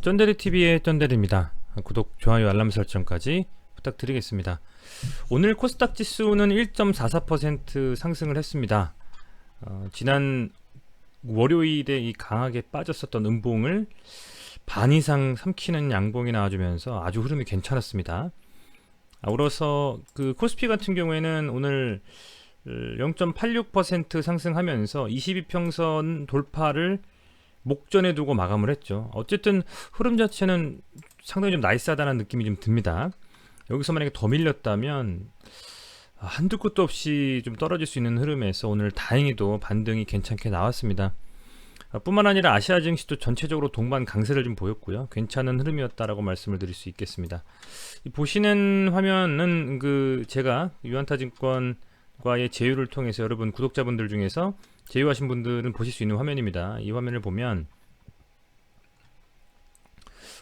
쩐데리 TV의 쩐데리입니다. 구독, 좋아요, 알람 설정까지 부탁드리겠습니다. 오늘 코스닥 지수는 1.44% 상승을 했습니다. 어, 지난 월요일에 이 강하게 빠졌었던 음봉을 반 이상 삼키는 양봉이 나와주면서 아주 흐름이 괜찮았습니다. 아울러서 그 코스피 같은 경우에는 오늘 0.86% 상승하면서 22평선 돌파를 목전에 두고 마감을 했죠. 어쨌든 흐름 자체는 상당히 좀 나이스하다는 느낌이 좀 듭니다. 여기서 만약에 더 밀렸다면 한두 끝도 없이 좀 떨어질 수 있는 흐름에서 오늘 다행히도 반등이 괜찮게 나왔습니다. 뿐만 아니라 아시아 증시도 전체적으로 동반 강세를 좀 보였고요. 괜찮은 흐름이었다라고 말씀을 드릴 수 있겠습니다. 보시는 화면은 그 제가 유한타증권과의 제휴를 통해서 여러분 구독자분들 중에서 제휴하신 분들은 보실 수 있는 화면입니다. 이 화면을 보면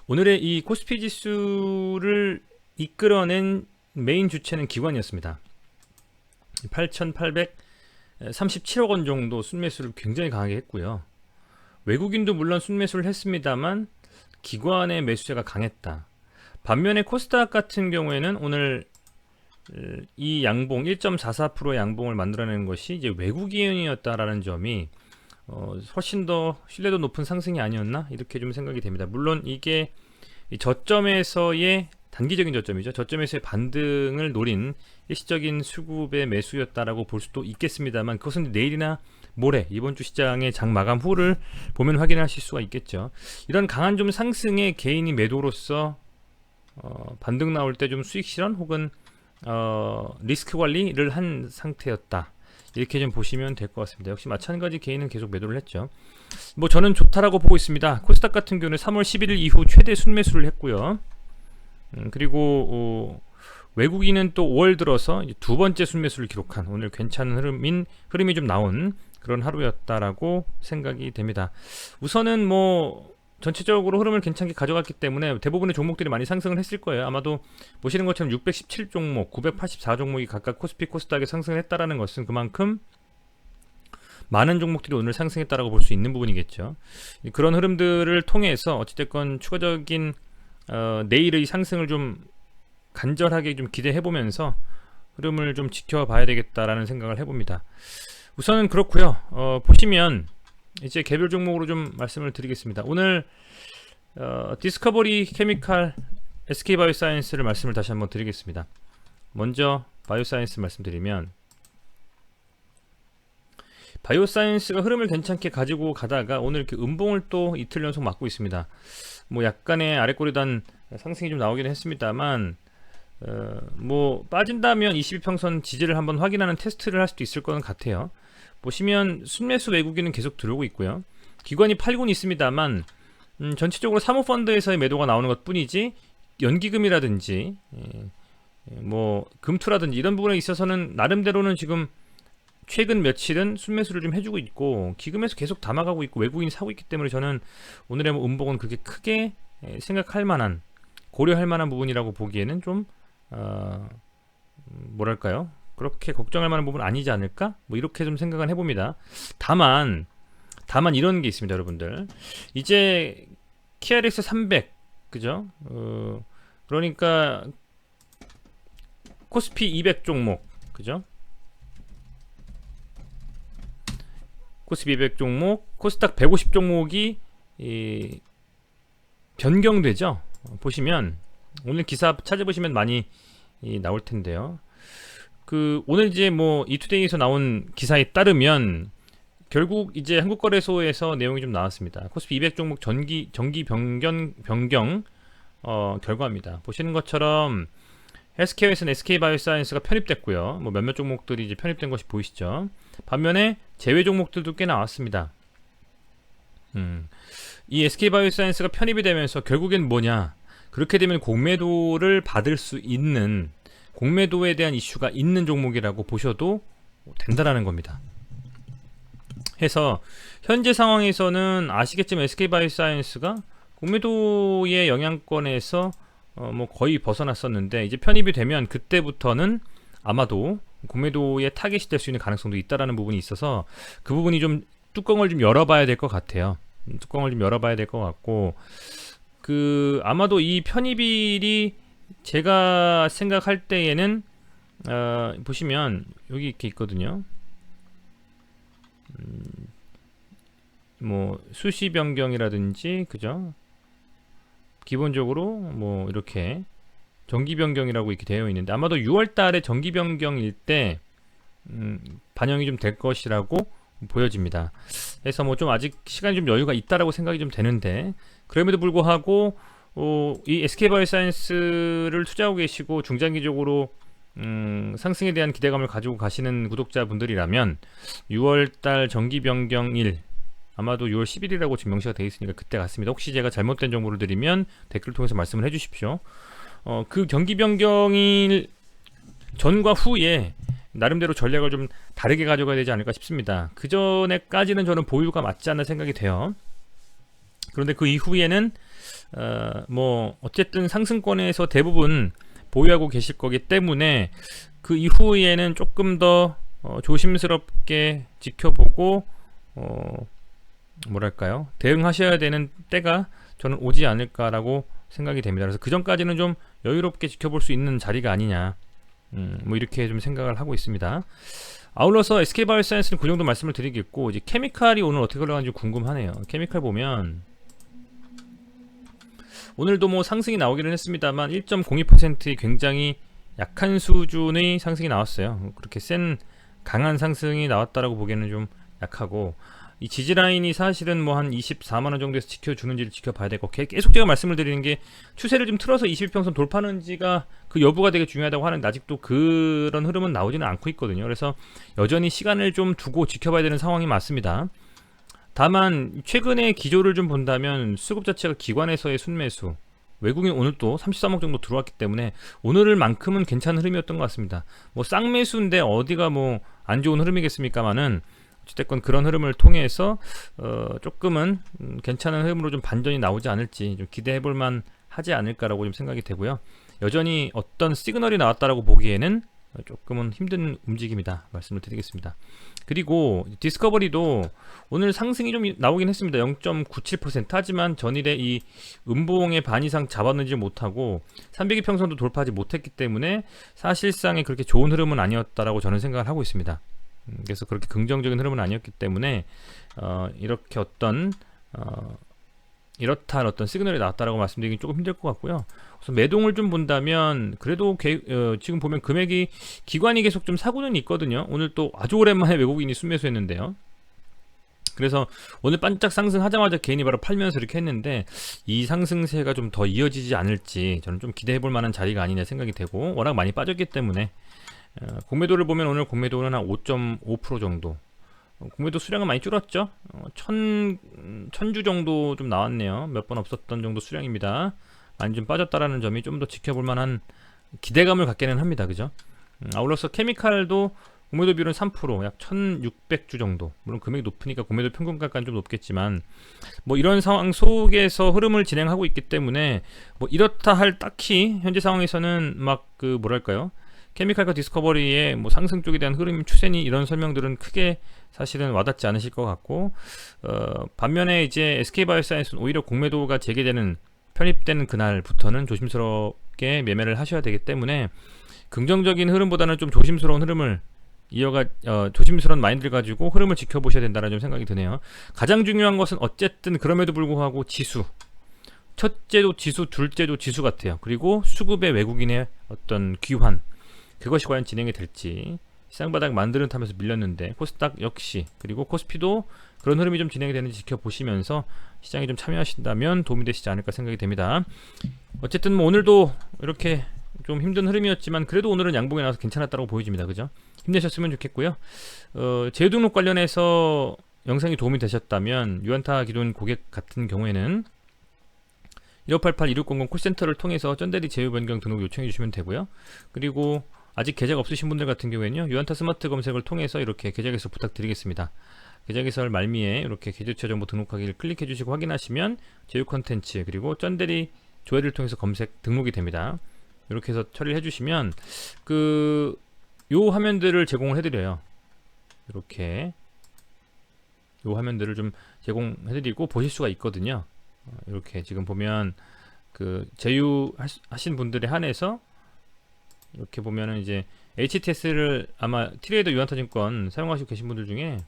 오늘의 이 코스피 지수를 이끌어낸 메인 주체는 기관이었습니다. 8,837억 원 정도 순매수를 굉장히 강하게 했고요. 외국인도 물론 순매수를 했습니다만 기관의 매수세가 강했다. 반면에 코스닥 같은 경우에는 오늘 이 양봉 1.44% 양봉을 만들어낸 것이 이제 외국인이었다라는 점이 어, 훨씬 더 신뢰도 높은 상승이 아니었나 이렇게 좀 생각이 됩니다. 물론 이게 저점에서의 단기적인 저점이죠. 저점에서의 반등을 노린 일시적인 수급의 매수였다라고 볼 수도 있겠습니다만 그것은 내일이나 모레 이번 주 시장의 장 마감 후를 보면 확인하실 수가 있겠죠. 이런 강한 좀 상승의 개인이 매도로서 어, 반등 나올 때 좀 수익 실현 혹은 어, 리스크 관리를 한 상태였다. 이렇게 좀 보시면 될 것 같습니다. 역시 마찬가지 개인은 계속 매도를 했죠. 뭐 저는 좋다라고 보고 있습니다. 코스닥 같은 경우는 3월 11일 이후 최대 순매수를 했고요. 음, 그리고 어, 외국인은 또 5월 들어서 두 번째 순매수를 기록한 오늘 괜찮은 흐름인 흐름이 좀 나온 그런 하루였다라고 생각이 됩니다. 우선은 뭐 전체적으로 흐름을 괜찮게 가져갔기 때문에 대부분의 종목들이 많이 상승을 했을 거예요. 아마도 보시는 것처럼 617 종목, 984 종목이 각각 코스피 코스닥에 상승을 했다라는 것은 그만큼 많은 종목들이 오늘 상승했다라고 볼 수 있는 부분이겠죠. 그런 흐름들을 통해서 어찌됐건 추가적인 어, 내일의 상승을 좀 간절하게 좀 기대해 보면서 흐름을 좀 지켜봐야 되겠다라는 생각을 해봅니다. 우선은 그렇고요. 어, 보시면 이제 개별 종목으로 좀 말씀을 드리겠습니다. 오늘 어, 디스커버리 케미칼 SK 바이오사이언스를 말씀을 다시 한번 드리겠습니다. 먼저 바이오사이언스 말씀드리면 바이오사이언스가 흐름을 괜찮게 가지고 가다가 오늘 이렇게 음봉을 또 이틀 연속 맞고 있습니다. 뭐 약간의 아래꼬리단 상승이 좀 나오기는 했습니다만 어, 뭐 빠진다면 22평선 지지를 한번 확인하는 테스트를 할 수도 있을 거는 같아요. 보시면 순매수 외국인은 계속 들어오고 있고요. 기관이 팔고는 있습니다만 음, 전체적으로 사모펀드에서의 매도가 나오는 것 뿐이지 연기금이라든지 예, 예, 뭐 금투라든지 이런 부분에 있어서는 나름대로는 지금 최근 며칠은 순매수를 좀 해주고 있고 기금에서 계속 담아가고 있고 외국인이 사고 있기 때문에 저는 오늘의 뭐 음봉은 그렇게 크게 예, 생각할 만한 고려할 만한 부분이라고 보기에는 좀 어, 음, 뭐랄까요 그렇게 걱정할 만한 부분 아니지 않을까? 뭐 이렇게 좀 생각을 해봅니다. 다만 다만 이런 게 있습니다, 여러분들. 이제 KRX 300 그죠? 어, 그러니까 코스피 200 종목 그죠? 코스피 200 종목, 코스닥 150 종목이 이, 변경되죠. 보시면 오늘 기사 찾아보시면 많이 이, 나올 텐데요. 그 오늘 이제 뭐 이투데이에서 나온 기사에 따르면 결국 이제 한국거래소에서 내용이 좀 나왔습니다. 코스피 200 종목 전기 정기 변경 변경 어, 결과입니다. 보시는 것처럼 헬스케어에서는 SK바이오사이언스가 편입됐고요. 뭐 몇몇 종목들이 이제 편입된 것이 보이시죠. 반면에 제외 종목들도 꽤 나왔습니다. 음, 이 SK바이오사이언스가 편입이 되면서 결국엔 뭐냐? 그렇게 되면 공매도를 받을 수 있는 공매도에 대한 이슈가 있는 종목이라고 보셔도 된다라는 겁니다. 해서 현재 상황에서는 아시겠지만 SK바이오사이언스가 공매도의 영향권에서 어 뭐 거의 벗어났었는데 이제 편입이 되면 그때부터는 아마도 공매도의 타겟이 될 수 있는 가능성도 있다라는 부분이 있어서 그 부분이 좀 뚜껑을 좀 열어봐야 될 것 같아요. 뚜껑을 좀 열어봐야 될 것 같고 그 아마도 이 편입일이 제가 생각할 때에는 어, 보시면 여기 이렇게 있거든요. 음, 뭐 수시 변경이라든지 그죠? 기본적으로 뭐 이렇게 정기 변경이라고 이렇게 되어 있는데 아마도 6월 달에 정기 변경일 때 음, 반영이 좀 될 것이라고 보여집니다. 그래서 뭐 좀 아직 시간이 좀 여유가 있다라고 생각이 좀 되는데 그럼에도 불구하고 어, 이 SK바이오사이언스를 투자하고 계시고 중장기적으로 음, 상승에 대한 기대감을 가지고 가시는 구독자분들이라면 6월달 정기 변경일 아마도 6월 10일이라고 지금 명시가 되어 있으니까 그때 같습니다. 혹시 제가 잘못된 정보를 드리면 댓글 통해서 말씀을 해주십시오. 어, 그 경기 변경일 전과 후에 나름대로 전략을 좀 다르게 가져가야 되지 않을까 싶습니다. 그 전에까지는 저는 보유가 맞지 않나 생각이 돼요. 그런데 그 이후에는 어, 뭐 어쨌든 상승권에서 대부분 보유하고 계실 거기 때문에 그 이후에는 조금 더 어, 조심스럽게 지켜보고 어, 뭐랄까요 대응하셔야 되는 때가 저는 오지 않을까라고 생각이 됩니다. 그래서 그 전까지는 좀 여유롭게 지켜볼 수 있는 자리가 아니냐, 음, 뭐 이렇게 좀 생각을 하고 있습니다. 아울러서 SK바이오사이언스는 그 정도 말씀을 드리겠고 이제 케미칼이 오늘 어떻게 흘러가는지 궁금하네요. 케미칼 보면 오늘도 뭐 상승이 나오기는 했습니다만 1.02%의 굉장히 약한 수준의 상승이 나왔어요. 그렇게 센 강한 상승이 나왔다라고 보기에는 좀 약하고 이 지지 라인이 사실은 뭐 한 24만 원 정도에서 지켜주는지를 지켜봐야 되고 계속 제가 말씀을 드리는 게 추세를 좀 틀어서 20평선 돌파하는지가 그 여부가 되게 중요하다고 하는데 아직도 그런 흐름은 나오지는 않고 있거든요. 그래서 여전히 시간을 좀 두고 지켜봐야 되는 상황이 맞습니다. 다만 최근의 기조를 좀 본다면 수급 자체가 기관에서의 순매수 외국인 오늘 또 33억 정도 들어왔기 때문에 오늘만큼은 괜찮은 흐름이었던 것 같습니다. 뭐 쌍매수인데 어디가 뭐 안 좋은 흐름이겠습니까만은 어쨌든 그런 흐름을 통해서 어 조금은 음 괜찮은 흐름으로 좀 반전이 나오지 않을지 좀 기대해 볼만 하지 않을까라고 좀 생각이 되고요. 여전히 어떤 시그널이 나왔다라고 보기에는 조금은 힘든 움직임이다 말씀을 드리겠습니다. 그리고 디스커버리도 오늘 상승이 좀 나오긴 했습니다. 0.97% 하지만 전일에 이 음봉의 반 이상 잡았는지 못하고 300일 평선도 돌파하지 못했기 때문에 사실상에 그렇게 좋은 흐름은 아니었다라고 저는 생각을 하고 있습니다. 음, 그래서 그렇게 긍정적인 흐름은 아니었기 때문에 어, 이렇게 어떤 어, 이렇다 한 어떤 시그널이 나왔다라고 말씀드리기 조금 힘들 것 같고요. 그래서 매동을 좀 본다면 그래도 개, 어, 지금 보면 금액이 기관이 계속 좀 사고는 있거든요. 오늘 또 아주 오랜만에 외국인이 순매수했는데요. 그래서 오늘 반짝 상승하자마자 개인이 바로 팔면서 이렇게 했는데 이 상승세가 좀 더 이어지지 않을지 저는 좀 기대해 볼 만한 자리가 아니냐 생각이 되고 워낙 많이 빠졌기 때문에 어, 공매도를 보면 오늘 공매도는 한 5.5% 정도 어, 공매도 수량은 많이 줄었죠. 어, 천, 천주 정도 좀 나왔네요. 몇 번 없었던 정도 수량입니다. 많이 좀 빠졌다라는 점이 좀 더 지켜볼 만한 기대감을 갖게는 합니다. 그죠? 음, 아울러서 케미칼도 공매도 비율은 3%, 약 1600주 정도. 물론 금액이 높으니까 공매도 평균가까지는 좀 높겠지만, 뭐 이런 상황 속에서 흐름을 진행하고 있기 때문에, 뭐 이렇다 할 딱히 현재 상황에서는 막 그 뭐랄까요? 케미칼과 디스커버리의 뭐 상승 쪽에 대한 흐름 추세니 이런 설명들은 크게 사실은 와닿지 않으실 것 같고 어, 반면에 이제 SK바이오사이언스는 오히려 공매도가 재개되는 편입되는 그날부터는 조심스럽게 매매를 하셔야 되기 때문에 긍정적인 흐름보다는 좀 조심스러운 흐름을 이어가 어, 조심스러운 마인드를 가지고 흐름을 지켜보셔야 된다는 좀 생각이 드네요. 가장 중요한 것은 어쨌든 그럼에도 불구하고 지수 첫째도 지수, 둘째도 지수 같아요. 그리고 수급의 외국인의 어떤 귀환 그것이 과연 진행이 될지 시장바닥 만드는 타면서 밀렸는데 코스닥 역시 그리고 코스피도 그런 흐름이 좀 진행이 되는지 지켜보시면서 시장에 좀 참여하신다면 도움이 되시지 않을까 생각이 됩니다. 어쨌든 뭐 오늘도 이렇게 좀 힘든 흐름이었지만 그래도 오늘은 양봉에 나와서 괜찮았다고 보여집니다. 그죠? 힘내셨으면 좋겠고요. 어, 재등록 관련해서 영상이 도움이 되셨다면 유한타 기존 고객 같은 경우에는 1588-2600 콜센터를 통해서 쩐대리 제휴 변경 등록 요청해 주시면 되고요. 그리고 아직 계좌가 없으신 분들 같은 경우에는요. 유한타 스마트 검색을 통해서 이렇게 계좌 개설 부탁드리겠습니다. 계좌 개설 말미에 이렇게 계좌처 정보 등록하기를 클릭해 주시고 확인하시면 제휴 컨텐츠 그리고 쩐대리 조회를 통해서 검색 등록이 됩니다. 이렇게 해서 처리를 해주시면 그 요 화면들을 제공을 해드려요. 이렇게 요 화면들을 좀 제공해드리고 보실 수가 있거든요. 어, 이렇게 지금 보면 그 제휴 하신 분들에 한해서 이렇게 보면은 이제 HTS를 아마 트레이더 유한타증권 사용하시고 계신 분들 중에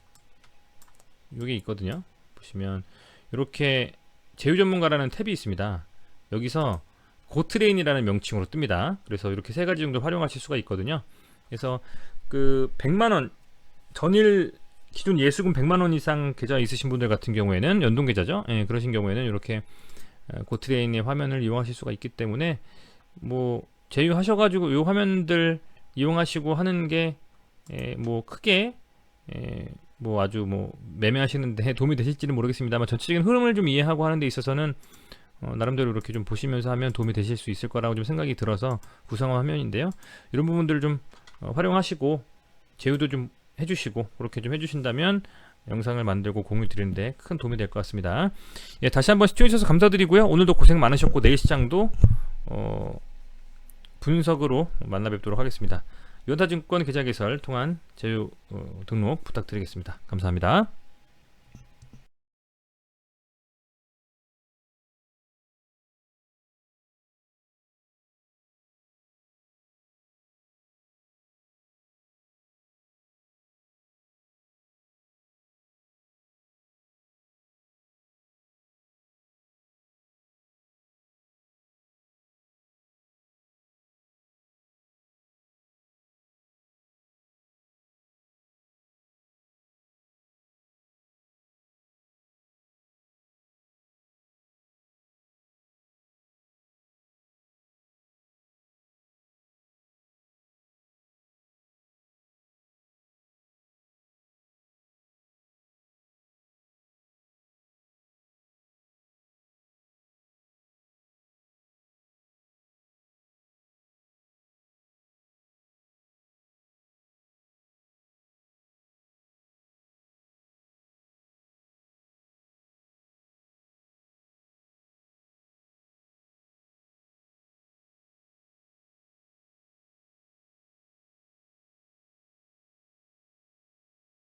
이게 있거든요. 보시면 이렇게 제휴 전문가라는 탭이 있습니다. 여기서 고트레인이라는 명칭으로 뜹니다. 그래서 이렇게 세 가지 정도 활용하실 수가 있거든요. 그래서 그 100만 원 전일 기존 예수금 100만 원 이상 계좌 있으신 분들 같은 경우에는 연동 계좌죠. 예, 그러신 경우에는 이렇게 어, 고트레인의 화면을 이용하실 수가 있기 때문에 뭐 제휴하셔가지고 이 화면들 이용하시고 하는 게 뭐 크게 에, 뭐 아주 뭐 매매하시는데 도움이 되실지는 모르겠습니다만 전체적인 흐름을 좀 이해하고 하는 데 있어서는 어, 나름대로 이렇게 좀 보시면서 하면 도움이 되실 수 있을 거라고 좀 생각이 들어서 구성한 화면인데요. 이런 부분들을 좀 어, 활용하시고 제휴도 좀 해주시고 그렇게 좀 해주신다면 영상을 만들고 공유 드리는데 큰 도움이 될 것 같습니다. 예, 다시 한번 시청해주셔서 감사드리고요. 오늘도 고생 많으셨고 내일 시장도 어, 분석으로 만나 뵙도록 하겠습니다. 연타증권 계좌 개설 통한 제휴 어, 등록 부탁드리겠습니다. 감사합니다.